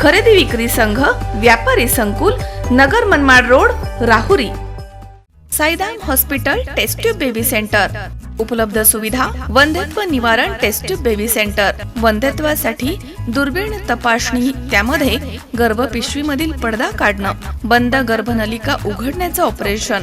खरेदी विक्री संघ व्यापारी संकुल Nagar Manmad road Rahuri. Saidham hospital test tube baby centre. उपलब्ध सुविधा वंध्यत्व निवारण टेस्ट ट्यूब बेबी सेंटर. वंध्यत्वासाठी दुर्बीण तपासणी त्यामध्ये गर्भपिशवीमधील पडदा काढणं बंद गर्भनलिका उघडण्याचं ऑपरेशन.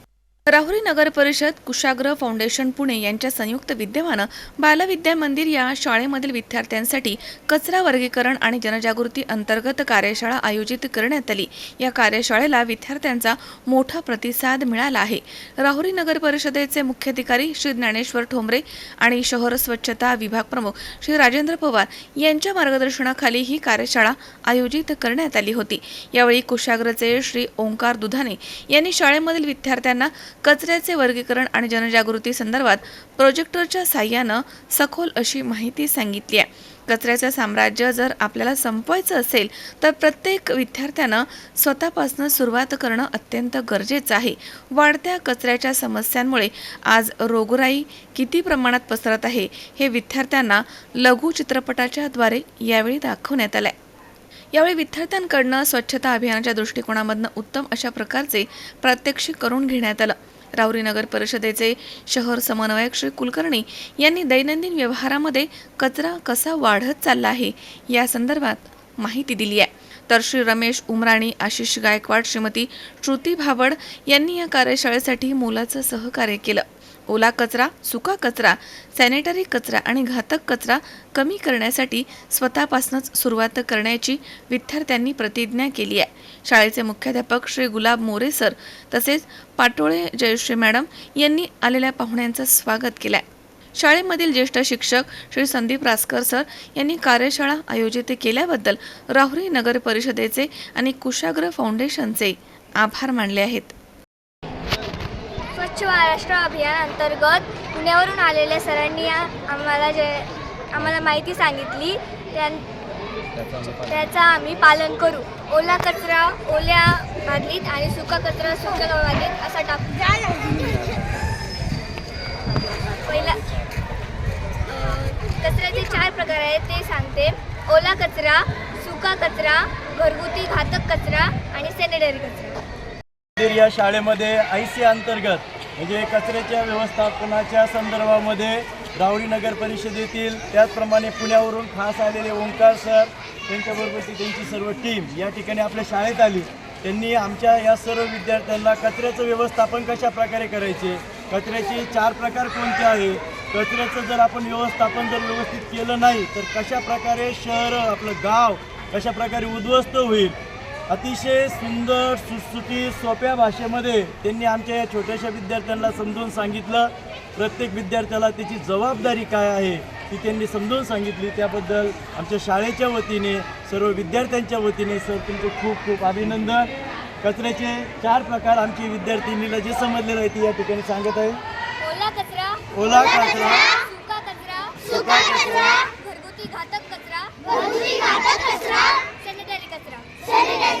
राहुरी नगर परिषद कुशाग्र फाउंडेशन पुणे यांच्या संयुक्त विद्यमानं बालविद्या मंदिर या शाळेमधील विद्यार्थ्यांसाठी कचरा वर्गीकरण आणि जनजागृती अंतर्गत कार्यशाळा आयोजित करण्यात आली. या कार्यशाळेला विद्यार्थ्यांचा मोठा प्रतिसाद मिळाला आहे. राहुरी नगर परिषदेचे मुख्याधिकारी श्री ज्ञानेश्वर ठोंबरे आणि शहर स्वच्छता विभाग प्रमुख श्री राजेंद्र पवार यांच्या मार्गदर्शनाखाली ही कार्यशाळा आयोजित करण्यात आली होती. यावेळी कुशाग्रचे श्री ओंकार दुधाने यांनी शाळेमधील विद्यार्थ्यांना कचऱ्याचे वर्गीकरण आणि जनजागृती संदर्भात प्रोजेक्टरच्या साह्यानं सखोल अशी माहिती सांगितली आहे. कचऱ्याचं साम्राज्य जर आपल्याला संपवायचं असेल तर प्रत्येक विद्यार्थ्यानं स्वतःपासून सुरुवात करणं अत्यंत गरजेचं आहे. वाढत्या कचऱ्याच्या समस्यांमुळे आज रोगराई किती प्रमाणात पसरत आहे हे विद्यार्थ्यांना लघु चित्रपटाच्या द्वारे यावेळी दाखवण्यात आलं आहे यावेळी विद्यार्थ्यांकडनं स्वच्छता अभियानाच्या दृष्टिकोनामधनं उत्तम अशा प्रकारचे प्रात्यक्षिक करून घेण्यात आलं. राऊरी नगर परिषदेचे शहर समन्वयक श्री कुलकर्णी यांनी दैनंदिन व्यवहारामध्ये कचरा कसा वाढत चालला आहे या संदर्भात माहिती दिली आहे. तर श्री रमेश उमराणी आशिष गायकवाड श्रीमती श्रुती भावड यांनी या कार्यशाळेसाठी मोलाचं सहकार्य केलं. ओला कचरा सुका कचरा सॅनिटरी कचरा आणि घातक कचरा कमी करण्यासाठी स्वतःपासूनच सुरुवात करण्याची विद्यार्थ्यांनी प्रतिज्ञा केली आहे. शाळेचे मुख्याध्यापक श्री गुलाब मोरे सर तसेच पाटोळे जयश्री मॅडम यांनी आलेल्या पाहुण्यांचं स्वागत केलं आहे. शाळेमधील ज्येष्ठ शिक्षक श्री संदीप रासकर सर यांनी कार्यशाळा आयोजित केल्याबद्दल राहुरी नगर परिषदेचे आणि कुशाग्र फाउंडेशनचे आभार मानले आहेत. स्वच्छ महाराष्ट्र अभियान अंतर्गत पुण्यावरून आलेल्या सरांनी आम्हाला जे आम्हाला माहिती सांगितली त्या त्याचा आम्ही पालन करू. ओला कचरा ओल्या बादलीत आणि सुका कचरा सुक्या बादलीत असा टाकू. पहिला कचऱ्याचे चार प्रकार आहेत ते सांगते. ओला कचरा सुका कचरा घरगुती घातक कचरा आणि सॅनिटरी कचरा. या शाळेमध्ये आय सी अंतर्गत म्हणजे कचऱ्याच्या व्यवस्थापनाच्या संदर्भामध्ये राहुरी नगर परिषदेतील त्याचप्रमाणे पुण्यावरून खास आलेले ओंकार सर त्यांच्याबरोबरची त्यांची सर्व टीम या ठिकाणी आपल्या शाळेत आली. त्यांनी आमच्या या सर्व विद्यार्थ्यांना कचऱ्याचं व्यवस्थापन कशा प्रकारे करायचे? कचऱ्याचे चार प्रकार कोणते आहे? कचऱ्याचं जर आपण व्यवस्थापन जर व्यवस्थित केलं नाही तर कशा प्रकारे शहर आपलं गाव कशा प्रकारे उद्ध्वस्त होईल? अतिशय सुंदर सुटसुटीत सोप्या भाषेमध्ये त्यांनी आमच्या या छोट्याशा विद्यार्थ्यांना समजून सांगितलं. प्रत्येक विद्यार्थ्याला त्याची जबाबदारी काय आहे ती त्यांनी समजून सांगितली. त्याबद्दल आमच्या शाळेच्या वतीने सर्व विद्यार्थ्यांच्या वतीने सर तुमचं खूप खूप अभिनंदन. कचऱ्याचे चार प्रकार आमची विद्यार्थिनीला जे समजलेलं आहे ती या ठिकाणी सांगत आहे ओला कचरा ओला कचरा सुका कचरा सुका कचरा घरगुती घातक कचरा घरगुती घातक कचरा सॅनिटरी कचरा. सॅनिटरी कचरा